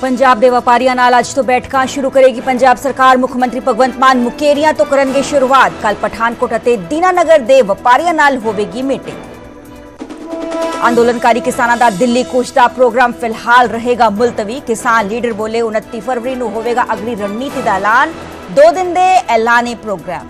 ਪੰਜਾਬ ਦੇ ਵਪਾਰੀਆਂ ਨਾਲ ਅੱਜ ਤੋਂ ਬੈਠਕਾਂ ਸ਼ੁਰੂ ਕਰੇਗੀ ਪੰਜਾਬ ਸਰਕਾਰ। ਮੁੱਖ ਮੰਤਰੀ ਭਗਵੰਤ ਮਾਨ ਮੁਕੇਰੀਆਂ ਤੋਂ ਕਰਨਗੇ ਸ਼ੁਰੂਆਤ। ਕੱਲ ਪਠਾਨਕੋਟ ਅਤੇ ਦੀਨਾਨਗਰ ਦੇ ਵਪਾਰੀਆਂ ਨਾਲ ਹੋਵੇਗੀ ਮੀਟਿੰਗ। ਅੰਦੋਲਨਕਾਰੀ ਕਿਸਾਨਾਂ ਦਾ ਦਿੱਲੀ ਕੂਚ ਦਾ ਪ੍ਰੋਗਰਾਮ ਫਿਲਹਾਲ ਰਹੇਗਾ ਮੁਲਤਵੀ। ਕਿਸਾਨ ਲੀਡਰ ਬੋਲੇ 29 ਫਰਵਰੀ ਨੂੰ ਹੋਵੇਗਾ ਅਗਲੀ ਰਣਨੀਤੀ ਦਾ ਐਲਾਨ। ਦੋ ਦਿਨ ਦੇ ਐਲਾਨੇ ਪ੍ਰੋਗਰਾਮ।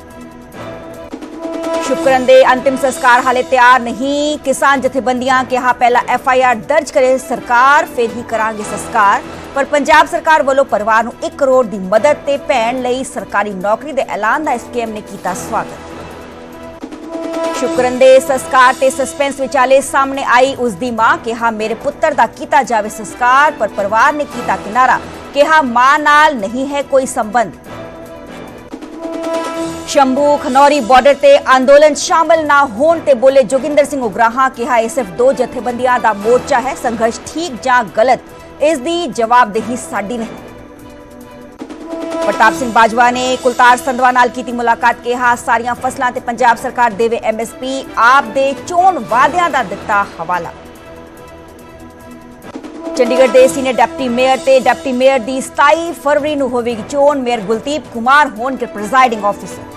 ਸ਼ੁਕਰਨ ਦੇ ਅੰਤਿਮ ਸੰਸਕਾਰ। ਹਾਲੇ ਤਿਆਰ ਨਹੀਂ ਕਿਸਾਨ ਜਥੇਬੰਦੀਆਂ ਕਿਹਾ ਪਹਿਲਾਂ ਐਫ ਆਈ ਆਰ ਦਰਜ ਕਰੇ। ਸਰਕਾਰ ਫਿਰ ਹੀ ਕਰਾਂਗੇ ਸੰਸਕਾਰ। ਪਰ ਪੰਜਾਬ ਸਰਕਾਰ ਵੱਲੋਂ ਪਰਿਵਾਰ ਨੂੰ 1 ਕਰੋੜ ਦੀ ਮਦਦ ਤੇ ਭੈਣ ਲਈ ਸਰਕਾਰੀ ਨੌਕਰੀ ਦੇ ਐਲਾਨ ਦਾ ਐਸਕੇਐਮ ਨੇ ਕੀਤਾ ਸਵਾਗਤ। ਸ਼ੁਕਰਨ ਦੇ ਸੰਸਕਾਰ ਤੇ ਸਸਪੈਂਸ ਵਿਚਾਲੇ ਸਾਹਮਣੇ ਆਈ ਉਸ ਦੀ ਮਾਂ ਕਿਹਾ ਮੇਰੇ ਪੁੱਤਰ ਦਾ ਕੀਤਾ ਜਾਵੇ ਸੰਸਕਾਰ। ਪਰ ਪਰਿਵਾਰ ਨੇ ਕੀਤਾ ਕਿਨਾਰਾ ਕਿਹਾ ਮਾਂ ਨਾਲ ਨਹੀਂ ਹੈ ਕੋਈ ਸੰਬੰਧ। ਸ਼ੰਭੂ ਖਨੌਰੀ ਬਾਰਡਰ ਤੇ ਅੰਦੋਲਨ ਸ਼ਾਮਲ ਨਾ ਹੋਣ ਤੇ ਬੋਲੇ ਜੋਗਿੰਦਰ ਸਿੰਘ ਉਗਰਾਹਾਂ ਕਿਹਾ ਇਹ ਸਿਰਫ ਦੋ ਜਥੇਬੰਦੀਆਂ ਦਾ ਮੋਰਚਾ ਹੈ, ਸੰਘਰਸ਼ ਠੀਕ ਜਾਂ ਗਲਤ, ਇਸ ਦੀ ਜਵਾਬਦੇਹੀ ਸਾਡੀ ਨਹੀਂ। ਪ੍ਰਤਾਪ ਸਿੰਘ ਬਾਜਵਾ ਨੇ ਕੁਲਤਾਰ ਸੰਧਵਾ ਨਾਲ ਕੀਤੀ ਮੁਲਾਕਾਤ, ਕਿਹਾ ਸਾਰੀਆਂ ਫਸਲਾਂ ਤੇ ਪੰਜਾਬ ਸਰਕਾਰ ਦੇਵੇ ਐਮਐਸਪੀ ਆਪ ਦੇ ਚੋਣ ਵਾਅਦਿਆਂ ਦਾ ਦਿੱਤਾ ਹਵਾਲਾ। ਚੰਡੀਗੜ੍ਹ ਦੇ ਸੀਨੀਅਰ ਡਿਪਟੀ ਮੇਅਰ ਤੇ ਡਿਪਟੀ ਮੇਅਰ ਦੀ 27 ਫਰਵਰੀ ਨੂੰ ਹੋਵੇਗੀ ਚੋਣ, ਮੇਅਰ ਗੁਲਦੀਪ ਕੁਮਾਰ ਹੋਣਗੇ ਪ੍ਰੈਜ਼ਾਈਡਿੰਗ ਆਫੀਸਰ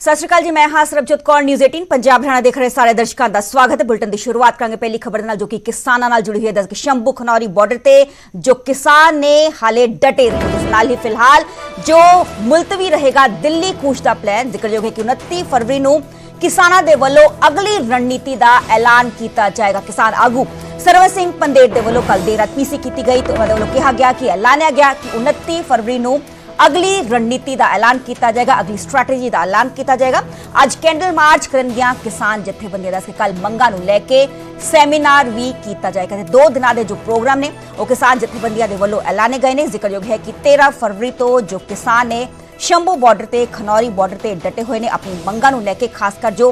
ਸਤਿ ਸ਼੍ਰੀ ਅਕਾਲ ਜੀ, ਮੈਂ ਹਾਂ ਸਰਬਜੋਤ ਕੌਰ ਨਿਊਜ਼ 18 ਪੰਜਾਬ ਹਰਿਆਣਾ ਦੇਖ ਰਹੇ ਸਾਰੇ ਦਰਸ਼ਕਾਂ ਦਾ ਸਵਾਗਤ ਹੈ। ਬੁਲਟਨ ਦੀ ਸ਼ੁਰੂਆਤ ਕਰਾਂਗੇ ਪਹਿਲੀ ਖਬਰ ਦੇ ਨਾਲ, ਜੋ ਕਿ ਕਿਸਾਨਾਂ ਨਾਲ ਜੁੜੀ ਹੋਈ ਹੈ। ਦੱਸ ਕਿ ਸ਼ੰਭੂ ਖਨੌਰੀ ਬਾਰਡਰ ਤੇ ਜੋ ਕਿਸਾਨ ਨੇ ਹਾਲੇ ਡਟੇ ਰਹੇ ਇਸ ਨਾਲ ਹੀ ਫਿਲਹਾਲ ਜੋ ਮੁਲਤਵੀ ਰਹੇਗਾ ਦਿੱਲੀ ਕੂਚ ਦਾ ਪਲਾਨ ਜ਼ਿਕਰਯੋਗ ਹੈ ਕਿ 29 ਫਰਵਰੀ ਨੂੰ ਕਿਸਾਨਾਂ ਦੇ ਵੱਲੋਂ ਅਗਲੀ ਰਣਨੀਤੀ ਦਾ ਐਲਾਨ ਕੀਤਾ ਜਾਏਗਾ। ਕਿਸਾਨ ਆਗੂ ਸਰਵਨ ਸਿੰਘ ਪੰਦੇਰ ਦੇ ਵੱਲੋਂ ਕੱਲ ਦੇਰ ਰਾਤ ਪੀਸੀ ਕੀਤੀ ਗਈ ਤੇ ਉਹਨਾਂ ਦੇ ਵੱਲੋਂ ਕਿਹਾ ਗਿਆ ਕਿ ਐਲਾਨਿਆ ਗਿਆ ਕਿ 29 ਫਰਵਰੀ ਨੂੰ ਅਗਲੀ ਰਣਨੀਤੀ ਦਾ ਐਲਾਨ ਕੀਤਾ ਜਾਏਗਾ, ਅਗਲੀ ਸਟ੍ਰੈਟੇਜੀ ਦਾ ਐਲਾਨ ਕੀਤਾ ਜਾਏਗਾ। ਅੱਜ ਕੈਂਡਲ ਮਾਰਚ ਕਰਨਗੀਆਂ ਕਿਸਾਨ ਜਥੇਬੰਦੀਆਂ ਦਾ ਕੱਲ ਮੰਗਾਂ ਨੂੰ ਲੈ ਕੇ ਸੈਮੀਨਾਰ ਵੀ ਕੀਤਾ ਜਾਏਗਾ। ਤੇ ਦੋ ਦਿਨਾਂ ਦੇ ਜੋ ਪ੍ਰੋਗਰਾਮ ਨੇ, ਉਹ ਕਿਸਾਨ ਜਥੇਬੰਦੀਆਂ ਦੇ ਵੱਲੋਂ ਐਲਾਨੇ ਗਏ ਨੇ। ਜ਼ਿਕਰਯੋਗ ਹੈ ਕਿ 13 ਫਰਵਰੀ ਤੋਂ ਜੋ ਕਿਸਾਨ ਨੇ ਸ਼ੰਭੂ ਬਾਰਡਰ ਤੇ ਖਨੌਰੀ ਬਾਰਡਰ ਤੇ ਡਟੇ ਹੋਏ ਨੇ। ਆਪਣੀ ਮੰਗਾਂ ਨੂੰ ਲੈ ਕੇ ਖਾਸ ਕਰ ਜੋ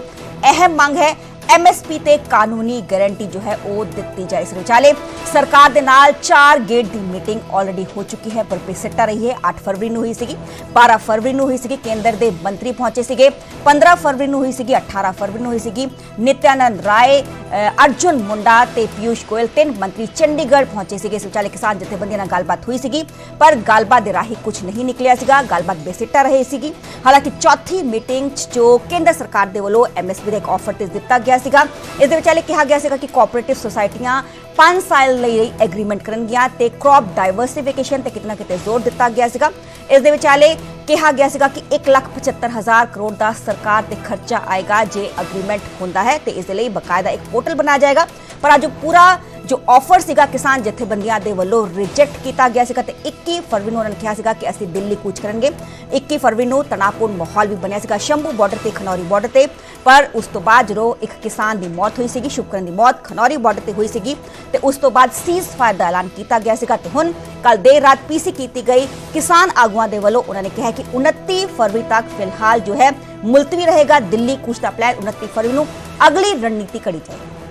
ਅਹਿਮ ਮੰਗ ਹੈ ਐਮਐਸਪੀ ਤੇ ਕਾਨੂੰਨੀ ਗਾਰੰਟੀ ਜੋ ਹੈ ਉਹ ਦਿੱਤੀ ਜਾਏ ਇਸ ਵਿਚਾਲੇ ਸਰਕਾਰ ਦੇ ਨਾਲ 4 ਗੇਟ ਦੀ ਮੀਟਿੰਗ ਆਲਰੇਡੀ ਹੋ ਚੁੱਕੀ ਹੈ ਪਰ ਪਿਸਟਾ ਰਹੀ ਹੈ 8 ਫਰਵਰੀ ਨੂੰ ਹੋਈ ਸੀਗੀ 12 ਫਰਵਰੀ ਨੂੰ ਹੋਈ ਸੀਗੀ ਕੇਂਦਰ ਦੇ ਮੰਤਰੀ ਪਹੁੰਚੇ ਸੀਗੇ 15 ਫਰਵਰੀ ਨੂੰ ਹੋਈ ਸੀਗੀ 18 ਫਰਵਰੀ ਨੂੰ ਹੋਈ ਸੀਗੀ ਨਿਤਿਆਨੰਦ ਰਾਏ ਅ, ਅਰਜੁਨ ਮੁੰਡਾ ਤੇ ਪਿਊਸ਼ ਗੋਇਲ ਤਿੰਨ ਮੰਤਰੀ ਚੰਡੀਗੜ੍ਹ ਪਹੁੰਚੇ ਸੀਗੇ ਇਸ ਵਿਚਾਲੇ ਕਿਸਾਨ ਜਥੇਬੰਦੀਆਂ ਨਾਲ ਗੱਲਬਾਤ ਹੋਈ ਸੀਗੀ ਪਰ ਗੱਲਬਾਤ ਦੇ ਰਾਹੀਂ ਕੁਝ ਨਹੀਂ ਨਿਕਲਿਆ ਸੀਗਾ ਗੱਲਬਾਤ ਬੇਸਿੱਟਾ ਰਹੀ ਸੀਗੀ ਹਾਲਾਂਕਿ ਚੌਥੀ ਮੀਟਿੰਗ 'ਚ ਜੋ ਕੇਂਦਰ ਸਰਕਾਰ ਦੇ ਵੱਲੋਂ ਐਮਐਸਪੀ ਦਾ ਇੱਕ ਆਫਰ ਤੇ ਦਿੱਤਾ ਗਿਆ ਸੀਗਾ। ਇਸ ਦੇ ਵਿਚਾਲੇ ਕਿਹਾ ਗਿਆ ਸੀਗਾ ਕਿ ਕੋਆਪਰੇਟਿਵ ਸੁਸਾਇਟੀਆਂ 5 ਸਾਲ ਲਈ ਐਗਰੀਮੈਂਟ ਕਰਨਗੀਆਂ ਤੇ ਕ੍ਰੌਪ ਡਾਈਵਰਸਿਫਿਕੇਸ਼ਨ ਤੇ ਕਿਤਨਾ ਕਿਤੇ ਜ਼ੋਰ ਦਿੱਤਾ ਗਿਆ ਸੀਗਾ। ਇਸ ਦੇ ਵਿਚਾਲੇ ਕਿਹਾ ਗਿਆ ਸੀਗਾ ਕਿ 175000 ਕਰੋੜ ਦਾ ਸਰਕਾਰ ਤੇ ਖਰਚਾ ਆਏਗਾ ਜੇ ਐਗਰੀਮੈਂਟ ਹੁੰਦਾ ਹੈ ਤੇ ਇਸ ਦੇ ਲਈ ਬਕਾਇਦਾ ਇੱਕ ਪੋਰਟਲ ਬਣਾਇਆ ਜਾਏਗਾ। ਪਰ ਅੱਜ ਪੂਰਾ ਜੋ ਆਫਰ ਸੀਗਾ ਕਿਸਾਨ ਜਥੇਬੰਦੀਆਂ ਦੇ ਵੱਲੋਂ ਰਿਜੈਕਟ ਕੀਤਾ ਗਿਆ ਸੀਗਾ ਤੇ 21 ਫਰਵਰੀ ਨੂੰ ਉਹਨਾਂ ਨੇ ਕਿਹਾ ਸੀਗਾ ਕਿ ਅਸੀਂ ਦਿੱਲੀ ਕੂਚ ਕਰਾਂਗੇ। 21 ਫਰਵਰੀ ਨੂੰ ਤਣਾਪੂਰਨ ਮਾਹੌਲ ਵੀ ਬਣਿਆ ਸੀਗਾ ਸ਼ੰਭੂ ਬਾਰਡਰ ਤੇ ਖਨੌਰੀ ਬਾਰਡਰ ਤੇ, ਪਰ ਉਸ ਤੋਂ ਬਾਅਦ ਜਦੋਂ ਇੱਕ ਕਿਸਾਨ ਦੀ ਮੌਤ ਹੋਈ ਸੀਗੀ, ਸ਼ੁਕਰਨ ਦੀ ਮੌਤ ਖਨੌਰੀ ਬਾਰਡਰ ਤੇ ਹੋਈ ਸੀਗੀ ਤੇ ਉਸ ਤੋਂ ਬਾਅਦ ਸੀਜ਼ ਫਾਇਰ ਦਾ ਐਲਾਨ ਕੀਤਾ ਗਿਆ ਸੀਗਾ ਤੇ ਹੁਣ ਕੱਲ ਦੇਰ ਰਾਤ ਪੀਸੀ ਕੀਤੀ ਗਈ। ਕਿਸਾਨ ਆਗੂਆਂ ਦੇ ਵੱਲੋਂ ਉਹਨਾਂ ਨੇ ਕਿਹਾ ਕਿ 29 ਫਰਵਰੀ ਤੱਕ ਫਿਲਹਾਲ ਜੋ ਹੈ, ਮੁਲਤਵੀ ਰਹੇਗਾ। ਦਿੱਲੀ ਕੂਚ ਦਾ ਪਲਾਨ 29 ਫਰਵਰੀ ਨੂੰ ਅਗਲੀ ਰਣਨੀਤੀ ਘੜੀ ਜਾਏਗੀ।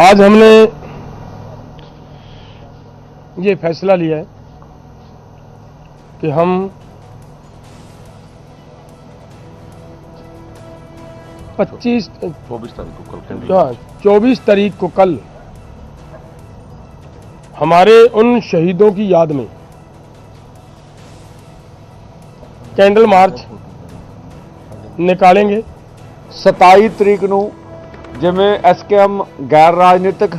आज हमने ये फैसला लिया है कि हम पच्चीस चौबीस तारीख को कल कैंडी चौबीस तारीख को कल हमारे उन शहीदों की याद में कैंडल मार्च निकालेंगे 27 ਤਰੀਕ ਨੂੰ ਜਿਵੇਂ ਐਸਕੇਐਮ ਗੈਰ ਰਾਜਨੀਤਿਕ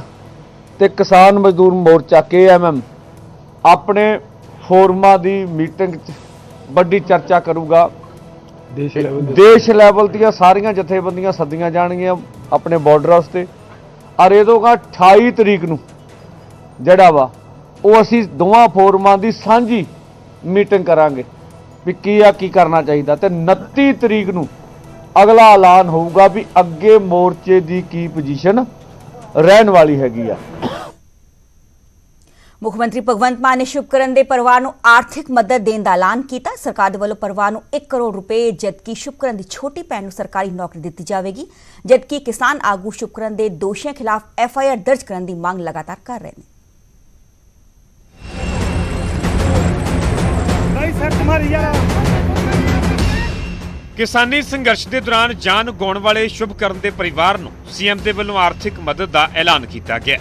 ਤੇ ਕਿਸਾਨ ਮਜ਼ਦੂਰ ਮੋਰਚਾ ਕੇਐਮਐਮ ਆਪਣੇ ਫੋਰਮਾਂ ਦੀ ਮੀਟਿੰਗ 'ਚ ਵੱਡੀ ਚਰਚਾ ਕਰੂਗਾ। ਦੇਸ਼ ਲੈਵਲ ਦੀਆਂ ਸਾਰੀਆਂ ਜਥੇਬੰਦੀਆਂ ਸੱਦੀਆਂ ਜਾਣਗੀਆਂ ਆਪਣੇ ਬਾਰਡਰ ਤੇ ਔਰ ਇਹਦੋਂਗਾ 28 ਤਰੀਕ ਨੂੰ ਜਿਹੜਾ ਵਾ ਉਹ ਅਸੀਂ ਦੋਵਾਂ ਫੋਰਮਾਂ ਦੀ ਸਾਂਝੀ ਮੀਟਿੰਗ ਕਰਾਂਗੇ ਵੀ ਕੀ ਆ ਕੀ ਕਰਨਾ ਚਾਹੀਦਾ। ਤੇ 29 ਤਰੀਕ ਨੂੰ ਅਗਲਾ ਐਲਾਨ ਹੋਊਗਾ ਵੀ ਅੱਗੇ ਮੋਰਚੇ ਦੀ ਕੀ ਪੋਜੀਸ਼ਨ ਰਹਿਣ ਵਾਲੀ ਹੈਗੀ ਆ। ਮੁੱਖ ਮੰਤਰੀ ਭਗਵੰਤ ਮਾਨ ਨੇ ਸ਼ੁਭਕਰਨ ਦੇ ਪਰਿਵਾਰ ਨੂੰ ਆਰਥਿਕ ਮਦਦ ਦੇਣ ਦਾ ਐਲਾਨ ਕੀਤਾ। ਸਰਕਾਰ ਦੇ ਵੱਲੋਂ ਪਰਿਵਾਰ ਨੂੰ 1 ਕਰੋੜ ਰੁਪਏ ਜਦਕਿ ਸ਼ੁਭਕਰਨ ਦੀ ਛੋਟੀ ਭੈਣ ਨੂੰ ਸਰਕਾਰੀ ਨੌਕਰੀ ਦਿੱਤੀ ਜਾਵੇਗੀ ਜਦਕਿ ਕਿਸਾਨ ਆਗੂ ਸ਼ੁਭਕਰਨ ਦੇ ਦੋਸ਼ੀਆਂ ਖਿਲਾਫ ਐਫ ਆਈ ਆਰ ਦਰਜ ਕਰਨ ਦੀ ਮੰਗ ਲਗਾਤਾਰ ਕਰ ਰਹੇ ਨੇ। ਕਿਸਾਨੀ ਸੰਘਰਸ਼ ਦੇ ਦੌਰਾਨ ਜਾਨ ਗਾਉਣ ਵਾਲੇ ਸ਼ੁਭਕਰਨ ਦੇ ਪਰਿਵਾਰ ਨੂੰ ਸੀਐਮ ਦੇ ਵੱਲੋਂ ਆਰਥਿਕ ਮਦਦ ਦਾ ਐਲਾਨ ਕੀਤਾ ਗਿਆ।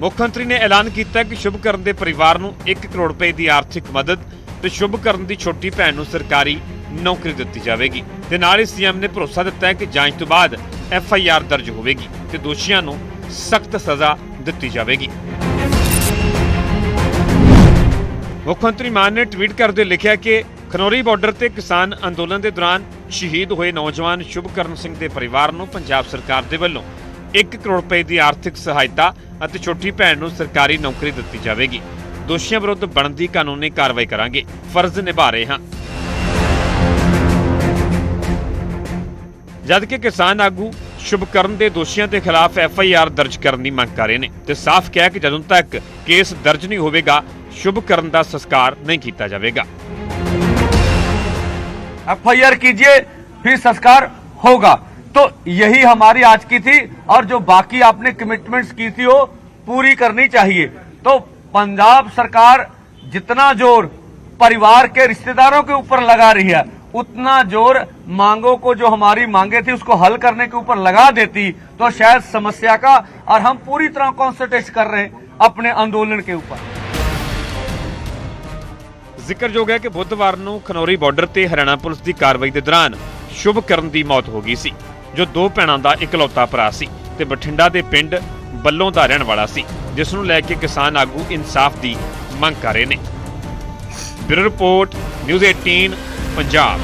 ਮੁੱਖ ਮੰਤਰੀ ਨੇ ਐਲਾਨ ਕੀਤਾ ਕਿ ਸ਼ੁਭ ਕਰਨ ਦੇ ਪਰਿਵਾਰ ਨੂੰ 1 ਕਰੋੜ ਰੁਪਏ ਦੀ ਆਰਥਿਕ ਮਦਦ ਤੇ ਸ਼ੁਭਕਰਨ ਦੀ ਛੋਟੀ ਭੈਣ ਨੂੰ ਸਰਕਾਰੀ ਨੌਕਰੀ ਦਿੱਤੀ ਜਾਵੇਗੀ। ਤੇ ਨਾਲ ਹੀ ਸੀਐਮ ਨੇ ਭਰੋਸਾ ਦਿੱਤਾ ਕਿ ਜਾਂਚ ਤੋਂ ਬਾਅਦ ਐਫ ਆਈ ਆਰ ਦਰਜ ਹੋਵੇਗੀ ਤੇ ਦੋਸ਼ੀਆਂ ਨੂੰ ਸਖਤ ਸਜ਼ਾ ਦਿੱਤੀ ਜਾਵੇਗੀ। ਮੁੱਖ ਮੰਤਰੀ ਮਾਨ ਨੇ ਟਵੀਟ ਕਰਦੇ ਲਿਖਿਆ ਕਿ ਖਨੌਰੀ ਬਾਰਡਰ ਤੇ ਕਿਸਾਨ ਅੰਦੋਲਨ ਦੇ ਦੌਰਾਨ ਸ਼ਹੀਦ ਹੋਏ ਨੌਜਵਾਨ ਸ਼ੁਭਕਰਨ ਸਿੰਘ ਦੇ ਪਰਿਵਾਰ ਨੂੰ ਪੰਜਾਬ ਸਰਕਾਰ ਦੇ ਵੱਲੋਂ 1 ਕਰੋੜ ਰੁਪਏ ਦੀ ਆਰਥਿਕ ਸਹਾਇਤਾ ਅਤੇ ਛੋਟੀ ਭੈਣ ਨੂੰ ਸਰਕਾਰੀ ਨੌਕਰੀ ਦਿੱਤੀ ਜਾਵੇਗੀ। ਦੋਸ਼ੀਆਂ ਵਿਰੁੱਧ ਬਣਦੀ ਕਾਨੂੰਨੀ ਕਾਰਵਾਈ ਕਰਾਂਗੇ। ਫਰਜ਼ ਨਿਭਾ ਰਹੇ ਹਾਂ। ਜਦ ਕਿਸਾਨ ਆਗੂ ਸ਼ੁਭਕਰਨ ਦੇ ਦੋਸ਼ੀਆਂ ਦੇ ਖਿਲਾਫ ਐਫ ਆਈ ਆਰ ਦਰਜ ਕਰਨ ਦੀ ਮੰਗ ਕਰ ਰਹੇ ਨੇ ਤੇ ਸਾਫ਼ ਕਿਹਾ ਕਿ ਜਦੋਂ ਤੱਕ ਕੇਸ ਦਰਜ ਨਹੀਂ ਹੋਵੇਗਾ, ਸ਼ੁਭਕਰਨ ਦਾ ਸੰਸਕਾਰ ਨਹੀਂ ਕੀਤਾ ਜਾਵੇਗਾ। एफ़ कीजिए, फिर संस्कार होगा। तो यही हमारी आज की थी, और जो बाकी आपने कमिटमेंट्स की थी, वो पूरी करनी चाहिए। तो पंजाब सरकार जितना ज़ोर परिवार के रिश्तेदारों के ऊपर लगा रही है, उतना ज़ोर मांगों को जो हमारी मांगे थी, उसको हल करने के ऊपर लगा देती तो शायद समस्या का, और हम पूरी तरह कॉन्सेंट्रेट कर रहे हैं अपने आंदोलन के ऊपर। ਜ਼ਿਕਰਯੋਗ ਹੈ ਕਿ ਬੁੱਧਵਾਰ ਨੂੰ ਖਨੌਰੀ ਬਾਰਡਰ ਤੇ ਹਰਿਆਣਾ ਪੁਲਿਸ ਦੀ ਕਾਰਵਾਈ ਦੇ ਦੌਰਾਨ ਸ਼ੁਭਕਰਨ ਦੀ ਮੌਤ ਹੋ ਗਈ ਸੀ, ਜੋ ਦੋ ਭੈਣਾਂ ਦਾ ਇਕਲੌਤਾ ਭਰਾ ਸੀ ਤੇ ਬਠਿੰਡਾ ਦੇ ਪਿੰਡ ਬੱਲੋਂ ਦਾ ਰਹਿਣ ਵਾਲਾ ਸੀ, ਜਿਸ ਨੂੰ ਲੈ ਕੇ ਕਿਸਾਨ ਆਗੂ ਇਨਸਾਫ ਦੀ ਮੰਗ ਕਰ ਰਹੇ ਨੇ। Bureau report, news 18 Punjab.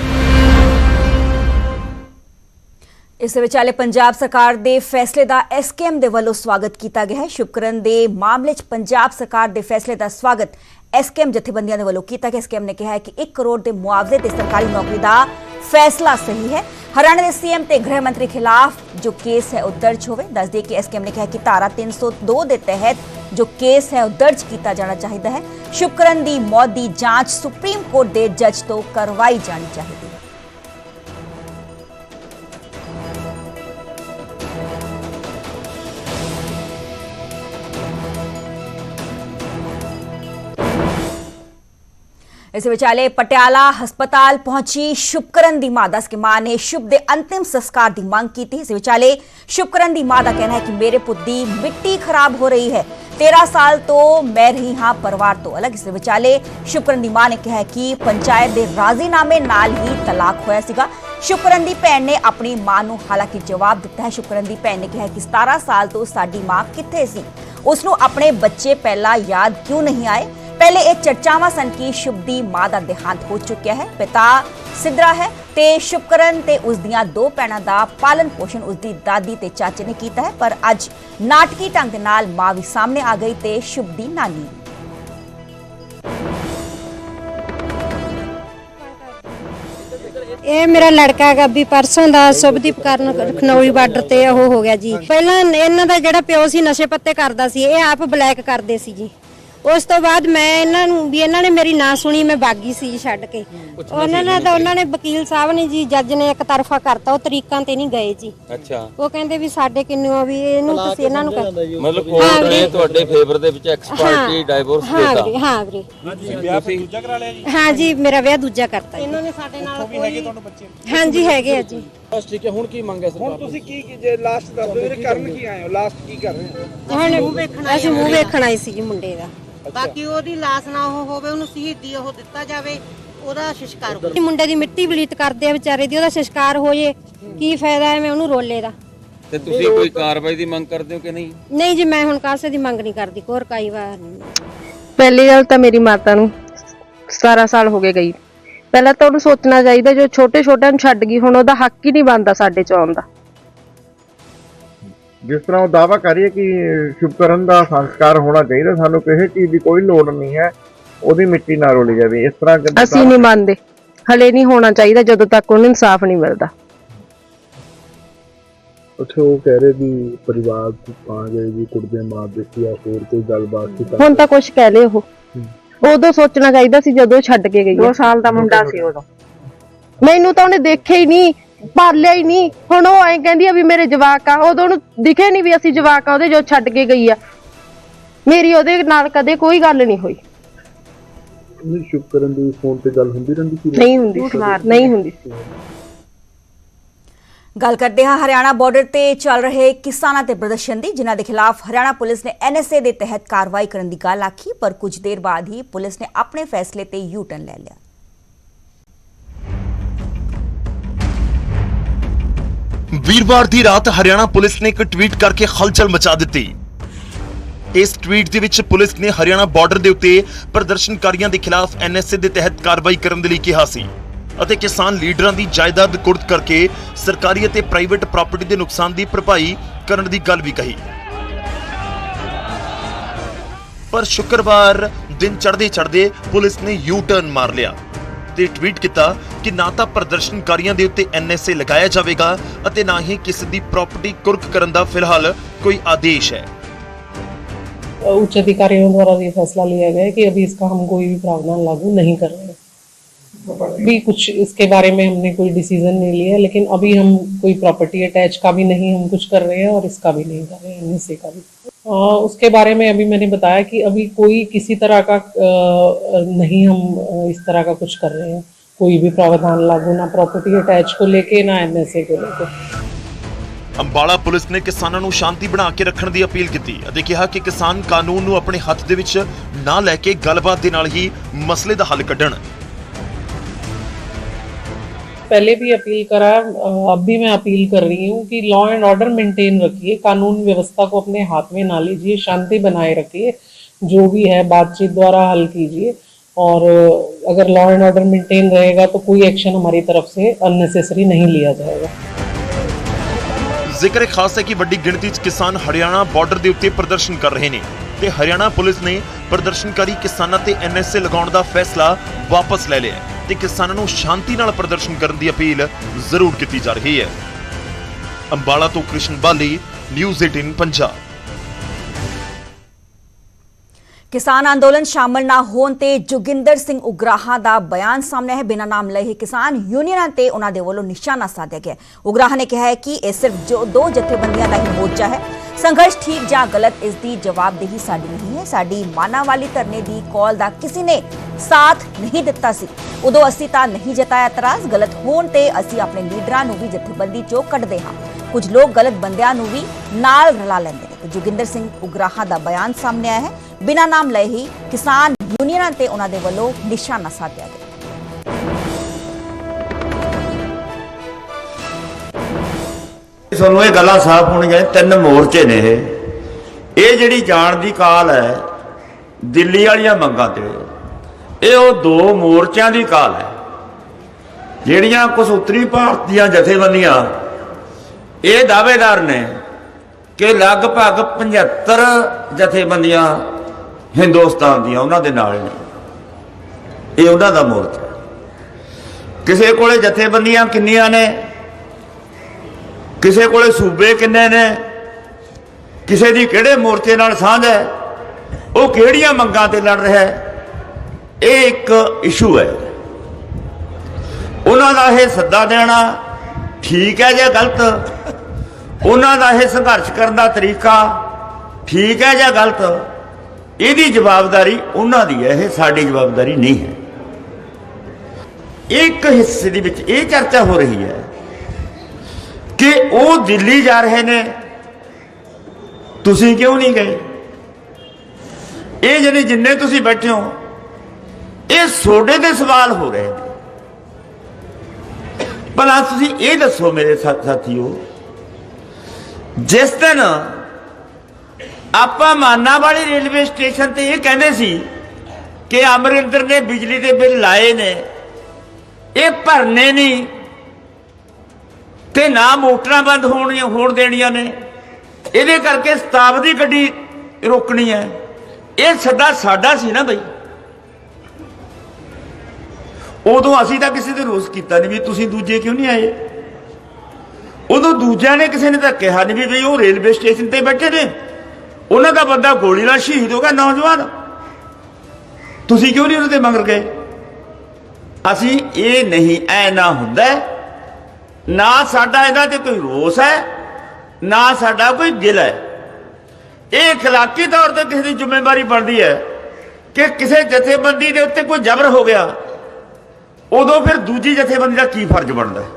ਇਸ ਦੇ ਵਿਚਾਲੇ ਪੰਜਾਬ ਸਰਕਾਰ ਦੇ ਫੈਸਲੇ ਦਾ ਐਸਕੇਐਮ ਦੇ ਵੱਲੋਂ ਸਵਾਗਤ ਕੀਤਾ ਗਿਆ ਹੈ। ਸ਼ੁਭਕਰਨ ਦੇ ਮਾਮਲੇ 'ਚ ਪੰਜਾਬ ਸਰਕਾਰ ਦੇ ਫੈਸਲੇ ਦਾ ਸਵਾਗਤ ਐਸਕੇਐਮ ਜਥੇਬੰਦੀਆਂ ਦੇ ਵੱਲੋਂ ਕੀਤਾ ਗਿਆ ਐਸਕੇਐਮ ਨੇ ਕਿਹਾ ਹੈ ਕਿ 1 ਕਰੋੜ ਦੇ ਮੁਆਵਜ਼ੇ ਤੇ ਸਰਕਾਰੀ ਨੌਕਰੀ ਦਾ ਫੈਸਲਾ ਸਹੀ ਹੈ। ਹਰਿਆਣਾ ਦੇ ਸੀਐਮ ਤੇ ਗ੍ਰਹਿ ਮੰਤਰੀ ਖਿਲਾਫ ਜੋ ਕੇਸ ਹੈ ਉਹ ਦਰਜ ਹੋਵੇ। ਦੱਸ ਦਈਏ ਕਿ ਐਸਕੇਐਮ ਨੇ ਕਿਹਾ ਕਿ ਧਾਰਾ 302 ਦੇ ਤਹਿਤ ਜੋ ਕੇਸ ਹੈ ਉਹ ਦਰਜ ਕੀਤਾ ਜਾਣਾ ਚਾਹੀਦਾ ਹੈ। ਸ਼ੁਕਰਨ ਦੀ ਮੌਤ ਦੀ ਜਾਂਚ ਸੁਪਰੀਮ ਕੋਰਟ ਦੇ ਜੱਜ ਤੋਂ ਕਰਵਾਈ ਜਾਣੀ ਚਾਹੀਦੀ ਇਸ ਵਿਚਾਲੇ ਪਟਿਆਲਾ ਹਸਪਤਾਲ ਪਹੁੰਚੀ ਸ਼ੁਭਕਰਨ ਦੀ ਮਾਂ ਦੱਸ ਕੇ ਮਾਂ ਨੇ ਸ਼ੁਭ ਦੇ ਅੰਤਿਮ ਸੰਸਕਾਰ ਦੀ ਮੰਗ ਕੀਤੀ। ਇਸ ਵਿਚਾਲੇ ਸ਼ੁਭਕਰਨ ਦੀ ਮਾਂ ਦਾ ਕਹਿਣਾ ਹੈ ਕਿ ਮੇਰੇ ਪੁੱਤ ਦੀ ਮਿੱਟੀ ਖਰਾਬ ਹੋ ਰਹੀ ਹੈ। 13 ਸਾਲ ਤੋਂ ਮੈਂ ਰਹੀ ਹਾਂ ਪਰਿਵਾਰ ਤੋਂ ਅਲੱਗ। ਇਸ ਵਿਚਾਲੇ ਸ਼ੁਭਕਰਨ ਦੀ ਮਾਂ ਨੇ ਕਿਹਾ ਕਿ ਪੰਚਾਇਤ ਦੇ ਰਾਜ਼ੀਨਾਮੇ ਨਾਲ ਹੀ ਤਲਾਕ ਹੋਇਆ ਸੀਗਾ। ਸ਼ੁਕਰਨ ਦੀ ਭੈਣ ਨੇ ਆਪਣੀ ਮਾਂ ਨੂੰ ਹਾਲਾਂਕਿ ਜਵਾਬ ਦਿੱਤਾ ਹੈ। ਸ਼ੁਕਰਨ ਦੀ ਭੈਣ ਨੇ ਕਿਹਾ ਕਿ 17 ਸਾਲ ਤੋਂ ਸਾਡੀ ਮਾਂ ਕਿੱਥੇ ਸੀ? ਉਸ ਨੂੰ ਆਪਣੇ ਬੱਚੇ ਪਹਿਲਾਂ ਯਾਦ ਕਿਉਂ ਨਹੀਂ ਆਏ? ਪਹਿਲੇ ਇਹ ਚਰਚਾਵਾਂ ਸਨ ਕਿ ਸ਼ੁਭ ਦੀ ਮਾਂ ਦਾ ਦੇਹਾਂਤ ਹੋ ਚੁੱਕਿਆ ਹੈ ਪਿਤਾ ਸਿਧਰਾ ਹੈ ਤੇ ਸ਼ੁਭਕਰਨ ਤੇ ਉਸ ਦੀਆਂ ਦੋ ਭੈਣਾਂ ਦਾ ਪਾਲਣ ਪੋਸ਼ਣ ਉਸ ਦੀ ਦਾਦੀ ਤੇ ਚਾਚੇ ਨੇ ਕੀਤਾ ਹੈ ਪਰ ਅੱਜ ਨਾਟਕੀ ਢੰਗ ਦੇ ਨਾਲ ਮਾਂ ਵੀ ਸਾਹਮਣੇ ਆ ਗਈ ਤੇ ਸ਼ੁਭ ਦੀ ਨਾਨੀ ਇਹ ਮੇਰਾ ਲੜਕਾ ਹੈਗਾ, ਵੀ ਪਰਸੋਂ ਦਾ ਸੁਭਦੀਪ ਕਰਨ ਖਨੌਰੀ ਬਾਰਡਰ ਤੇ ਉਹ ਹੋ ਗਿਆ ਜੀ। ਪਹਿਲਾਂ ਇਹਨਾਂ ਦਾ ਜਿਹੜਾ ਪਿਓ ਸੀ, ਨਸ਼ੇ ਪੱਤੇ ਕਰਦਾ ਸੀ, ਇਹ ਆਪ ਬਲੈਕ ਕਰਦੇ ਸੀ ਜੀ। ਉਸ ਤੋਂ ਬਾਅਦ ਮੈਂ ਇਹਨਾਂ ਨੂੰ ਵੀ ਇਹਨਾਂ ਨੇ ਮੇਰੀ ਨਾ ਸੁਣੀ ਮੈਂ ਬਾਗੀ ਸੀ ਜੀ ਛੱਡ ਕੇ। ਉਹਨਾਂ ਨੇ ਤਾਂ ਉਹਨਾਂ ਨੇ ਵਕੀਲ ਸਾਹਿਬ ਨੇ ਜੀ ਜੱਜ ਨੇ ਇੱਕ ਤਰਫਾ ਕਰਤਾ ਉਹ ਤਰੀਕਾਂ ਤੇ ਨਹੀਂ ਗਏ ਜੀ। ਅੱਛਾ। ਉਹ ਕਹਿੰਦੇ ਵੀ ਸਾਡੇ ਕਿੰਨੂ ਵੀ ਇਹਨੂੰ ਤੁਸੀਂ ਇਹਨਾਂ ਨੂੰ ਮਤਲਬ ਕੋਰਟ ਨੇ। ਤੁਹਾਡੇ ਫੇਵਰ ਦੇ ਵਿੱਚ ਐਕਸਪਰਟੀ ਡਾਈਵੋਰਸ ਹਾਂ ਦਿੱਤਾ। ਵੀਰੇ ਹਾਂ ਵੀਰੇ। ਤੁਸੀਂ ਹਾਂ ਜੀ ਮੇਰਾ ਵਿਆਹ ਦੂਜਾ ਕਰਤਾ ਇਹਨਾਂ ਨੇ ਸਾਡੇ ਨਾਲ ਕੋਈ ਹੈਗੇ ਤੁਹਾਨੂੰ ਬੱਚੇ ਹਾਂ ਜੀ ਹੈਗੇ ਆ ਜੀ ਹੁਣ ਤੁਸੀਂ ਕੀ ਕੀ- ਜੇ ਲਾਸਟ ਦੱਸ ਦਿਓ ਵੀਰੇ ਕਰਨ ਕੀ ਆਏ ਹੋ? ਲਾਸਟ ਕੀ ਕਰ ਰਹੇ ਹੋ? ਹੁਣ ਅਸੀਂ ਮੂੰਹ ਵੇਖਣ ਆਏ ਸੀ ਜੀ ਮੁੰਡੇ ਦਾ। ਬਾਕੀ ਉਹਦੀ ਲਾਸ਼ ਨਾ ਉਹ ਹੋਵੇ ਉਹਨੂੰ ਸ਼ਹੀਦੀ ਉਹ ਦਿੱਤਾ ਜਾਵੇ ਉਹਦਾ ਸੰਸਕਾਰ ਹੋਵੇ। ਮੁੰਡੇ ਦੀ ਮਿੱਟੀ ਬਲੀਤ ਕਰਦੇ ਆ ਵਿਚਾਰੇ ਦੀ ਉਹਦਾ ਸੰਸਕਾਰ ਹੋ ਜੇ ਕੀ ਫਾਇਦਾ ਐ ਮੈਂ ਉਹਨੂੰ ਰੋਲੇ ਦਾ? ਤੇ ਤੁਸੀਂ ਕੋਈ ਕਾਰਵਾਈ ਦੀ ਮੰਗ ਕਰਦੇ ਹੋ ਕਿ ਨਹੀਂ? ਨਹੀਂ ਜੀ ਮੈਂ ਹੁਣ ਕਾਸੇ ਦੀ ਮੰਗ ਨਹੀਂ ਕਰਦੀ ਕੋਰ ਕਾਈ ਵਾਰ ਨਹੀਂ। ਪਹਿਲੀ ਗੱਲ ਤਾਂ ਮੇਰੀ ਮਾਤਾ ਨੂੰ 17 ਸਾਲ ਹੋ ਗਏ ਗਈ। ਪਹਿਲਾਂ ਤਾਂ ਉਹਨੂੰ ਸੋਚਣਾ ਚਾਹੀਦਾ ਜੋ ਛੋਟੇ ਛੋਟਿਆਂ ਨੂੰ ਛੱਡ ਗਈ ਹੁਣ ਉਹਦਾ ਹੱਕ ਹੀ ਨਹੀਂ ਬਣਦਾ ਸਾਡੇ ਚ ਆਉਣ ਦਾ। ਜਿਸ ਤਰ੍ਹਾਂ ਉਹ ਦਾਵਾ ਕਰੀਏ ਕਿ ਸ਼ੁਭਕਰਨ ਦਾ ਸੰਸਕਾਰ ਹੋਣਾ ਚਾਹੀਦਾ ਸਾਨੂੰ ਕਿਸੇ ਚੀਜ਼ ਦੀ ਕੋਈ ਲੋੜ ਨਹੀਂ ਹੈ ਉਹਦੀ ਮਿੱਟੀ ਨਾ ਰੋਲੀ ਜਾਵੇ। ਇਸ ਤਰ੍ਹਾਂ ਕਿੱਦਾਂ ਅਸੀਂ ਨਹੀਂ ਮੰਨਦੇ। ਹਲੇ ਨਹੀਂ ਹੋਣਾ ਚਾਹੀਦਾ ਜਦੋਂ ਤੱਕ ਉਹਨੂੰ ਇਨਸਾਫ ਨਹੀਂ ਮਿਲਦਾ। ਅੱਛਾ ਉਹ ਕਹਿ ਰਹੇ ਵੀ ਪਰਿਵਾਰ ਤੋਂ ਆ ਗਏ ਜੀ ਕੁੜਦੇ ਮਾਰਦੇ ਸੀ ਜਾਂ ਹੋਰ ਕੋਈ ਗੱਲਬਾਤ ਸੀ ਹੁਣ ਤਾਂ ਕੁਝ ਕਹਿ ਲਏ ਉਹ। ਉਦੋਂ ਸੋਚਣਾ ਚਾਹੀਦਾ ਸੀ ਜਦੋਂ ਛੱਡ ਕੇ ਗਈ 2 ਸਾਲ ਦਾ ਮੁੰਡਾ ਸੀ ਉਦੋਂ। ਮੈਨੂੰ ਤਾਂ ਉਹਨੇ ਦੇਖਿਆ ਹੀ ਨਹੀਂ ਪਾਲਿਆ ਹੀ ਨਹੀਂ। ਹੁਣ ਉਹ ਐਂ ਕਹਿੰਦੀ ਆ ਵੀ ਮੇਰੇ ਜਵਾਕ ਆ। ਉਦੋਂ ਉਹਨੂੰ ਦਿਖੇ ਨਹੀਂ ਵੀ ਅਸੀਂ ਜਵਾਕ ਆ ਉਹਦੇ ਜੋ ਛੱਡ ਕੇ ਗਈ ਆ। ਮੇਰੀ ਉਹਦੇ ਨਾਲ ਕਦੇ ਕੋਈ ਗੱਲ ਨਹੀਂ ਹੋਈ। ਨਹੀਂ ਸ਼ੁਭ ਕਰਨ ਦੀ ਫੋਨ ਤੇ ਗੱਲ ਹੁੰਦੀ ਰਹਿੰਦੀ ਸੀ। ਨਹੀਂ ਹੁੰਦੀ ਸੀ। ਨਹੀਂ ਹੁੰਦੀ ਸੀ। ਗੱਲ ਕਰਦੇ ਹਾਂ ਹਰਿਆਣਾ ਬਾਰਡਰ ਤੇ ਚੱਲ ਰਹੇ ਕਿਸਾਨਾਂ ਤੇ ਪ੍ਰਦਰਸ਼ਨ ਦੀ, ਜਿਨ੍ਹਾਂ ਦੇ ਖਿਲਾਫ ਹਰਿਆਣਾ ਪੁਲਿਸ ਨੇ ਐਨਐਸਏ ਦੇ ਤਹਿਤ ਕਾਰਵਾਈ ਕਰਨ ਦੀ ਗੱਲ ਆਖੀ, ਪਰ ਕੁਝ ਦੇਰ ਬਾਅਦ ਹੀ ਪੁਲਿਸ ਨੇ ਆਪਣੇ ਫੈਸਲੇ ਤੇ ਯੂ ਟਰਨ ਲੈ ਲਿਆ। ਵੀਰਵਾਰ ਦੀ ਰਾਤ ਹਰਿਆਣਾ ਪੁਲਿਸ ਨੇ ਇੱਕ ਟਵੀਟ ਕਰਕੇ ਹਲਚਲ ਮਚਾ ਦਿੱਤੀ। ਇਸ ਟਵੀਟ ਦੇ ਵਿੱਚ ਪੁਲਿਸ ਨੇ ਹਰਿਆਣਾ ਬਾਰਡਰ ਦੇ ਉੱਤੇ ਪ੍ਰਦਰਸ਼ਨਕਾਰੀਆਂ ਦੇ ਖਿਲਾਫ ਐਨਐਸਏ ਦੇ ਤਹਿਤ ਕਾਰਵਾਈ ਕਰਨ ਦੇ ਲਈ ਕਿਹਾ ਸੀ। ਅਤੇ ਕਿਸਾਨ ਲੀਡਰਾਂ ਦੀ ਜਾਇਦਾਦ ਕੁਰਦ ਕਰਕੇ ਸਰਕਾਰੀ ਅਤੇ ਪ੍ਰਾਈਵੇਟ ਪ੍ਰਾਪਰਟੀ ਦੇ ਨੁਕਸਾਨ ਦੀ ਭਰਪਾਈ ਕਰਨ ਦੀ ਗੱਲ ਵੀ ਕਹੀ ਪਰ ਸ਼ੁੱਕਰਵਾਰ ਦਿਨ ਚੜ੍ਹਦੇ ਚੜ੍ਹਦੇ ਪੁਲਿਸ ਨੇ ਯੂ ਟਰਨ ਮਾਰ ਲਿਆ ਤੇ ਟਵੀਟ ਕੀਤਾ ਕਿ ਨਾ ਤਾਂ ਪ੍ਰਦਰਸ਼ਨਕਾਰੀਆਂ ਦੇ ਉੱਤੇ ਐਨਐਸਏ ਲਗਾਇਆ ਜਾਵੇਗਾ ਅਤੇ ਨਾ ਹੀ ਕਿਸੇ ਦੀ ਪ੍ਰਾਪਰਟੀ ਕੁਰਕ ਕਰਨ ਦਾ ਫਿਲਹਾਲ ਕੋਈ ਆਦੇਸ਼ ਹੈ उच्च अधिकारियों द्वारा ये फैसला लिया गया है कि अभी इसका हम कोई भी प्रावधान लागू नहीं कर रहे हैं भी कुछ इसके बारे में हमने कोई डिसीजन नहीं लिया लेकिन अभी हम कोई प्रॉपर्टी अटैच का भी नहीं हम कुछ कर रहे हैं और इसका भी नहीं कर रहे हैं एनएसए का भी आ, उसके बारे में अभी मैंने बताया कि अभी कोई किसी तरह का आ, नहीं हम आ, इस तरह का कुछ कर रहे हैं कोई भी प्रावधान लागू ना प्रॉपर्टी अटैच को लेके ना एनएसए को लेके ਅੰਬਾਲਾ ਪੁਲਿਸ ਨੇ ਕਿਸਾਨਾਂ ਨੂੰ ਸ਼ਾਂਤੀ ਬਣਾ ਕੇ ਰੱਖਣ ਦੀ ਅਪੀਲ ਕੀਤੀ ਅਤੇ ਕਿਹਾ ਕਿ ਕਿਸਾਨ ਕਾਨੂੰਨ ਨੂੰ ਆਪਣੇ ਹੱਥ ਦੇ ਵਿੱਚ ਨਾ ਲੈ ਕੇ ਗੱਲਬਾਤ ਦੇ ਨਾਲ ਹੀ ਮਸਲੇ ਦਾ ਹੱਲ ਕੱਢਣ पहले भी अपील करा अ, अब भी मैं अपील कर रही हूँ कि लॉ एंड ऑर्डर मेंटेन रखिए कानून व्यवस्था को अपने हाथ में ना लीजिए शांति बनाए रखिए जो भी है बातचीत द्वारा हल कीजिए और अ, अगर लॉ एंड ऑर्डर मेंटेन रहेगा तो कोई एक्शन हमारी तरफ से अननेसेसरी नहीं लिया जाएगा ਜ਼ਿਕਰ ਖਾਸ ਹੈ ਕਿ ਵੱਡੀ ਗਿਣਤੀ 'ਚ ਕਿਸਾਨ ਹਰਿਆਣਾ ਬਾਰਡਰ ਦੇ ਉੱਤੇ ਪ੍ਰਦਰਸ਼ਨ ਕਰ ਰਹੇ ਨੇ ਤੇ ਹਰਿਆਣਾ ਪੁਲਿਸ ਨੇ ਪ੍ਰਦਰਸ਼ਨਕਾਰੀ ਕਿਸਾਨਾਂ ਤੇ ਐਨਐਸਏ ਲਗਾਉਣ ਦਾ ਫੈਸਲਾ ਵਾਪਸ ਲੈ ਲਿਆ ਹੈ ਤੇ ਕਿਸਾਨਾਂ ਨੂੰ ਸ਼ਾਂਤੀ ਨਾਲ ਪ੍ਰਦਰਸ਼ਨ ਕਰਨ ਦੀ ਅਪੀਲ ਜ਼ਰੂਰ ਕੀਤੀ ਜਾ ਰਹੀ ਹੈ। ਅੰਬਾਲਾ ਤੋਂ ਕ੍ਰਿਸ਼ਨ ਬਾਲੀ, ਨਿਊਜ਼ 18 ਪੰਜਾਬ। ਕਿਸਾਨ ਅੰਦੋਲਨ ਸ਼ਾਮਲ ਨਾ ਹੋਣ ਤੇ ਜੋਗਿੰਦਰ ਸਿੰਘ ਉਗਰਾਹਾਂ ਦਾ ਬਿਆਨ ਸਾਹਮਣੇ ਹੈ। ਬਿਨਾਂ ਨਾਮ ਲਏ ਕਿਸਾਨ ਯੂਨੀਅਨਾਂ ਤੇ ਉਹਨਾਂ ਦੇ ਵੱਲੋਂ ਨਿਸ਼ਾਨਾ ਸਾਧਿਆ ਗਿਆ ਹੈ। ਉਗਰਾਹਾਂ ਨੇ ਕਿਹਾ ਹੈ ਕਿ ਇਹ ਸਿਰਫ ਜੋ ਦੋ ਜਥੇਬੰਦੀਆਂ ਦਾ ਹੀ ਮੋਰਚਾ ਹੈ। ਸੰਘਰਸ਼ ਠੀਕ ਜਾਂ ਗਲਤ, ਇਸ ਦੀ ਜਵਾਬਦੇਹੀ ਸਾਡੀ ਨਹੀਂ ਹੈ। ਸਾਡੀ ਮਾਨਾ ਵਾਲੀ ਧਰਨੇ ਦੀ ਕਾਲ ਦਾ ਕਿਸੇ ਨੇ ਸਾਥ ਨਹੀਂ ਦਿੱਤਾ ਸੀ। ਉਦੋਂ ਅਸੀਂ ਤਾਂ ਨਹੀਂ ਜਤਾਇਆ ਇਤਰਾਜ਼। ਗਲਤ ਹੋਣ ਤੇ ਅਸੀਂ ਆਪਣੇ ਲੀਡਰਾਂ ਨੂੰ ਵੀ ਜਥੇਬੰਦੀ ਚੋਂ ਕੱਢਦੇ ਹਾਂ। ਕੁਝ ਲੋਕ ਗਲਤ ਬੰਦਿਆਂ ਨੂੰ ਵੀ ਨਾਲ ਰਲਾ ਲੈਂਦੇ ਨੇ। ਤੇ ਜੋਗਿੰਦਰ ਸਿੰਘ ਉਗਰਾਹਾਂ ਦਾ ਬਿਆਨ ਸਾਹਮਣੇ ਆਇਆ ਹੈ। ਬਿਨਾਂ ਨਾਮ ਲਏ ਹੀ ਕਿਸਾਨ ਯੂਨੀਅਨਾਂ ਤੇ ਉਹਨਾਂ ਦੇ ਵੱਲੋਂ ਨਿਸ਼ਾਨਾ ਸਾਧਿਆ ਗਿਆ। ਤੁਹਾਨੂੰ ਇਹ ਗੱਲਾਂ ਸਾਫ਼ ਹੋਣੀਆਂ ਤਿੰਨ ਮੋਰਚੇ ਨੇ ਇਹ। ਇਹ ਜਿਹੜੀ ਜਾਣ ਦੀ ਕਾਲ ਹੈ, ਦਿੱਲੀ ਵਾਲੀਆਂ ਮੰਗਾਂ ਤੇ। ਇਹ ਉਹ ਦੋ ਮੋਰਚਿਆਂ ਦੀ ਕਾਲ ਹੈ। ਜਿਹੜੀਆਂ ਕੁਝ ਉੱਤਰੀ ਭਾਰਤ ਦੀਆਂ ਜਥੇਬੰਦੀਆਂ, ਇਹ ਦਾਅਵੇਦਾਰ ਨੇ ਕਿ ਲਗਭਗ 75 ਜਥੇਬੰਦੀਆਂ ਹਿੰਦੁਸਤਾਨ ਦੀਆਂ ਉਹਨਾਂ ਦੇ ਨਾਲ ਨੇ। ਇਹ ਉਹਨਾਂ ਦਾ ਮੋਰਚਾ ਕਿਸੇ ਕੋਲੇ ਜਥੇਬੰਦੀਆਂ ਕਿੰਨੀਆਂ ਨੇ? ਕਿਸੇ ਕੋਲੇ ਸੂਬੇ ਕਿੰਨੇ ਨੇ? ਕਿਸੇ ਦੀ ਕਿਹੜੇ ਮੋਰਚੇ ਨਾਲ ਸਾਂਝ ਹੈ? ਉਹ ਕਿਹੜੀਆਂ ਮੰਗਾਂ ਤੇ ਲੜ ਰਿਹਾ ਹੈ? ਇਹ ਇੱਕ ਇਸ਼ੂ ਹੈ। ਉਹਨਾਂ ਦਾ ਇਹ ਸੱਦਾ ਦੇਣਾ ਠੀਕ ਹੈ ਜਾਂ ਗਲਤ? ਉਹਨਾਂ ਦਾ ਇਹ ਸੰਘਰਸ਼ ਕਰਨ ਦਾ ਤਰੀਕਾ ਠੀਕ ਹੈ ਜਾਂ ਗਲਤ? ਇਹਦੀ ਜਵਾਬਦਾਰੀ ਉਹਨਾਂ ਦੀ ਹੈ, ਇਹ ਸਾਡੀ ਜਵਾਬਦਾਰੀ ਨਹੀਂ ਹੈ। ਇੱਕ ਹਿੱਸੇ ਦੇ ਵਿੱਚ ਇਹ ਚਰਚਾ ਹੋ ਰਹੀ ਹੈ ਕਿ ਉਹ ਦਿੱਲੀ ਜਾ ਰਹੇ ਨੇ। ਤੁਸੀਂ ਕਿਉਂ ਨਹੀਂ ਗਏ? ਇਹ ਜਿਹੜੇ ਜਿੰਨੇ ਤੁਸੀਂ ਬੈਠੇ ਹੋ, ਇਹ ਸੋਡੇ ਦੇ ਸਵਾਲ ਹੋ ਰਹੇ ਨੇ। ਭਲਾ ਤੁਸੀਂ ਇਹ ਦੱਸੋ ਮੇਰੇ ਸਾ- ਸਾਥੀਓ, ਜਿਸ ਦਿਨ ਆਪਾਂ ਮਾਨਾ ਵਾਲੀ ਰੇਲਵੇ ਸਟੇਸ਼ਨ ਤੇ ਇਹ ਕਹਿੰਦੇ ਸੀ ਕਿ ਅਮਰਿੰਦਰ ਨੇ ਬਿਜਲੀ ਦੇ ਬਿੱਲ ਲਾਏ ਨੇ। ਇਹ ਭਰਨੇ ਨਹੀਂ। ਤੇ ਨਾ ਮੋਟਰਾਂ ਬੰਦ ਹੋਣੀਆਂ, ਹੋਣ ਦੇਣੀਆਂ ਨੇ। ਇਹਦੇ ਕਰਕੇ ਸਤਾਬਦੀ ਗੱਡੀ ਰੋਕਣੀ ਹੈ। ਇਹ ਸੱਦਾ ਸਾਡਾ ਸੀ ਨਾ ਬਈ। ਉਦੋਂ ਅਸੀਂ ਤਾਂ ਕਿਸੇ ਦੇ ਰੋਸ ਕੀਤਾ ਨਹੀਂ ਵੀ ਤੁਸੀਂ ਦੂਜੇ ਕਿਉਂ ਨਹੀਂ ਆਏ? ਉਦੋਂ ਦੂਜਿਆਂ ਨੇ ਕਿਸੇ ਨੇ ਤਾਂ ਕਿਹਾ ਨਹੀਂ ਵੀ ਬਈ ਉਹ ਰੇਲਵੇ ਸਟੇਸ਼ਨ ਤੇ ਬੈਠੇ ਨੇ। ਉਹਨਾਂ ਦਾ ਬੰਦਾ ਗੋਲੀ ਨਾਲ ਸ਼ਹੀਦ ਹੋ ਗਿਆ ਨੌਜਵਾਨ ਤੁਸੀਂ ਕਿਉਂ ਨਹੀਂ ਉਹਨਾਂ ਦੇ ਮੰਗਰ ਗਏ ਅਸੀਂ ਇਹ ਨਹੀਂ ਐ ਨਾ ਹੁੰਦਾ ਨਾ ਸਾਡਾ ਇਹਦਾ ਤੇ ਕੋਈ ਰੋਸ ਹੈ ਨਾ ਸਾਡਾ ਕੋਈ ਗਿਲ ਹੈ ਇਹ اخلاقی ਤੌਰ ਤੇ ਕਿਸੇ ਦੀ ਜ਼ਿੰਮੇਵਾਰੀ ਬਣਦੀ ਹੈ ਕਿ ਕਿਸੇ ਜਥੇਬੰਦੀ ਦੇ ਉੱਤੇ ਕੋਈ ਜ਼ਬਰ ਹੋ ਗਿਆ ਉਦੋਂ ਫਿਰ ਦੂਜੀ ਜਥੇਬੰਦੀ ਦਾ ਕੀ ਫਰਜ਼ ਬਣਦਾ ਹੈ?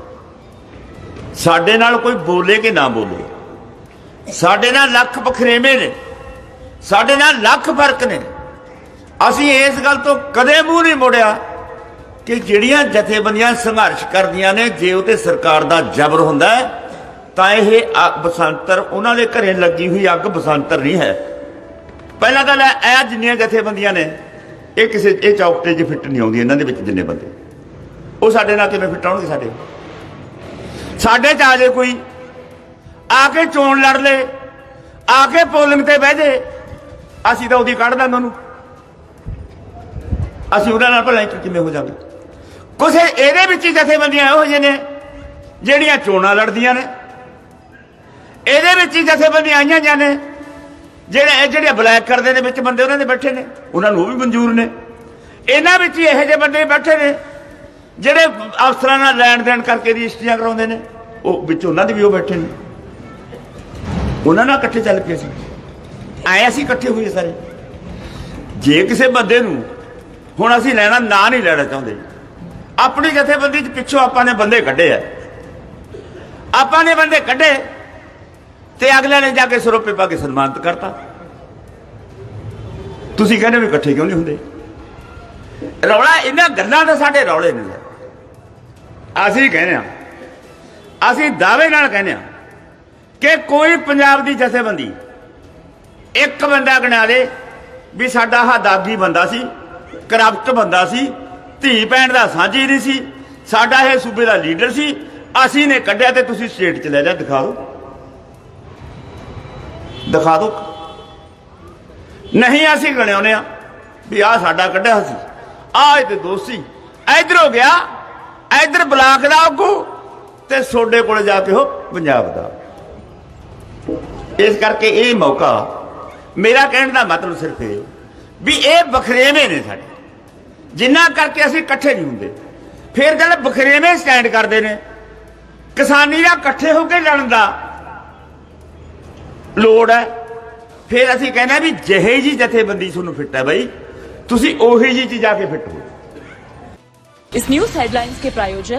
ਸਾਡੇ ਨਾਲ ਕੋਈ ਬੋਲੇ ਕਿ ਨਾ ਬੋਲੇ ਸਾਡੇ ਨਾਲ ਲੱਖ ਬਖਰੇਵੇਂ ਨੇ। ਸਾਡੇ ਨਾਲ ਲੱਖ ਫ਼ਰਕ ਨੇ। ਅਸੀਂ ਇਸ ਗੱਲ ਤੋਂ ਕਦੇ ਮੂੰਹ ਨਹੀਂ ਮੋੜਿਆ ਕਿ ਜਿਹੜੀਆਂ ਜਥੇਬੰਦੀਆਂ ਸੰਘਰਸ਼ ਕਰਦੀਆਂ ਨੇ, ਜੇ ਉਹ ਸਰਕਾਰ ਦਾ ਜ਼ਬਰ ਹੁੰਦਾ ਤਾਂ ਇਹ ਬਸੰਤਰ, ਉਹਨਾਂ ਦੇ ਘਰੇ ਲੱਗੀ ਹੋਈ ਅੱਗ ਬਸੰਤਰ ਨਹੀਂ ਹੈ। ਪਹਿਲਾਂ ਗੱਲ ਲੈ, ਇਹ ਜਿੰਨੀਆਂ ਜਥੇਬੰਦੀਆਂ ਨੇ, ਇਹ ਕਿਸੇ, ਇਹ ਚੌਕਟੇ 'ਚ ਫਿੱਟ ਨਹੀਂ ਆਉਂਦੀ ਇਹਨਾਂ ਦੇ ਵਿੱਚ ਜਿੰਨੇ ਬੰਦੇ। ਉਹ ਸਾਡੇ ਨਾਲ ਕਿਵੇਂ ਫਿੱਟ ਆਉਣਗੇ ਸਾਡੇ? ਸਾਡੇ 'ਚ ਆ ਜੇ ਕੋਈ ਆ ਕੇ ਚੋਣ ਲੜ ਲੇ, ਆ ਕੇ ਪੋਲਿੰਗ ਤੇ ਬਹਿ ਜੇ। ਅਸੀਂ ਤਾਂ ਉਹਦੀ ਕੱਢ ਦਾਂਗੇ ਉਹਨੂੰ। ਅਸੀਂ ਉਹਨਾਂ ਨਾਲ ਭਲਾ ਕਿਵੇਂ ਹੋ ਜਾਵਾਂਗੇ। ਕੁਛ ਇਹਦੇ ਵਿੱਚ ਹੀ ਜਥੇਬੰਦੀਆਂ ਇਹੋ ਜਿਹੇ ਨੇ, ਜਿਹੜੀਆਂ ਚੋਣਾਂ ਲੜਦੀਆਂ ਨੇ। ਇਹਦੇ ਵਿੱਚ ਹੀ ਜਥੇਬੰਦੀਆਂ ਆਈਆਂ ਜਾਂ ਨੇ, ਜਿਹੜੇ ਇਹ ਜਿਹੜੇ ਬਲੈਕ ਕਰਦੇ ਨੇ, ਵਿੱਚ ਬੰਦੇ ਉਹਨਾਂ ਦੇ ਬੈਠੇ ਨੇ, ਉਹਨਾਂ ਨੂੰ ਉਹ ਵੀ ਮਨਜ਼ੂਰ ਨੇ। ਇਹਨਾਂ ਵਿੱਚ ਹੀ ਇਹੋ ਜਿਹੇ ਬੰਦੇ ਬੈਠੇ ਨੇ, ਜਿਹੜੇ ਅਫਸਰਾਂ ਨਾਲ ਲੈਣ ਦੇਣ ਕਰਕੇ ਰਜਿਸਟਰੀਆਂ ਕਰਾਉਂਦੇ ਨੇ, ਉਹ ਵਿੱਚ ਉਹਨਾਂ ਦੇ ਵੀ ਉਹ ਬੈਠੇ ਨੇ। ਉਹਨਾਂ ਨਾਲ ਇਕੱਠੇ ਚੱਲ ਪਏ ਸੀ। ਆਏ ਅਸੀਂ ਇਕੱਠੇ ਹੋਏ ਸਾਰੇ। ਜੇ ਕਿਸੇ ਬੰਦੇ ਨੂੰ ਹੁਣ ਅਸੀਂ ਲੈਣਾ, ਨਾ ਨਹੀਂ ਲੈਣਾ ਚਾਹੁੰਦੇ। ਆਪਣੀ ਜਥੇਬੰਦੀ ਚ ਪਿੱਛੋਂ ਆਪਾਂ ਨੇ ਬੰਦੇ ਕੱਢੇ ਆ। ਆਪਾਂ ਨੇ ਬੰਦੇ ਕੱਢੇ ਤੇ ਅਗਲੇ ਨੇ ਜਾ ਕੇ ਸਰੋਪੇ ਪਾ ਕੇ ਸਨਮਾਨਿਤ ਕਰਤਾ। ਤੁਸੀਂ ਕਹਿੰਦੇ ਵੀ ਇਕੱਠੇ ਕਿਉਂ ਨਹੀਂ ਹੁੰਦੇ? ਰੌਲਾ, ਇਹਨਾਂ ਗੱਲਾਂ ਦਾ ਸਾਡੇ ਰੌਲੇ ਨੇ ਅਸੀਂ ਕਹਿੰਦੇ ਆ, ਅਸੀਂ ਦਾਅਵੇ ਨਾਲ ਕਹਿੰਦੇ ਆ ਕਿ ਕੋਈ ਪੰਜਾਬ ਦੀ ਜਥੇਬੰਦੀ ਇੱਕ ਬੰਦਾ ਗਣਾ ਦੇ ਵੀ ਸਾਡਾ ਆਹ ਦਾਗੀ ਬੰਦਾ ਸੀ ਕਰਪਟ ਬੰਦਾ ਸੀ, ਧੀ ਭੈਣ ਦਾ ਸਾਂਝੀ ਨਹੀਂ ਸੀ, ਸਾਡਾ ਇਹ ਸੂਬੇ ਦਾ ਲੀਡਰ ਸੀ, ਅਸੀਂ ਨੇ ਕੱਢਿਆ ਤੇ ਤੁਸੀਂ ਸਟੇਟ ਚ ਲੈ ਜਾ, ਦਿਖਾ ਦਿਓ। ਦਿਖਾ ਦਿਓ। ਨਹੀਂ ਅਸੀਂ ਗਣਿਆਉਨੇ ਆ ਵੀ ਆ ਸਾਡਾ ਕੱਢਿਆ ਸੀ ਆ ਇਹਦੇ ਤੇ ਦੋਸਤੀ ਇਧਰ ਹੋ ਗਿਆ, ਇਧਰ ਬਲਾਕ ਦਾ ਆਗੂ ਤੇ ਸੋਡੇ ਕੋਲ ਜਾ ਕੇ ਹੋ ਪੰਜਾਬ ਦਾ ਇਸ ਕਰਕੇ ਇਹ ਮੌਕਾ ਮੇਰਾ ਕਹਿਣ ਦਾ ਮਤਲਬ ਸਿਰਫ ਇਹ ਵੀ ਇਹ ਬਖਰੇਵੇਂ ਨੇ ਸਾਡੇ ਜਿੰਨਾ ਕਰਕੇ ਅਸੀਂ ਇਕੱਠੇ ਨਹੀਂ ਹੁੰਦੇ ਫਿਰ ਗੱਲ ਬਖਰੇਵੇਂ ਸਟੈਂਡ ਕਰਦੇ ਨੇ ਕਿਸਾਨੀ ਦਾ ਇਕੱਠੇ ਹੋ ਕੇ ਲੜਨ ਦਾ ਲੋੜ ਹੈ ਫਿਰ ਅਸੀਂ ਕਹਿੰਦੇ ਹਾਂ ਵੀ ਜਿਹੇ ਜੀ ਜਥੇਬੰਦੀ ਤੁਹਾਨੂੰ ਫਿੱਟ ਹੈ ਬਈ ਤੁਸੀਂ ਉਹੀ ਜੀ ਚ ਜਾ ਕੇ ਫਿੱਟ ਹੋ इस न्यूज हेडलाइंस के प्रायोजक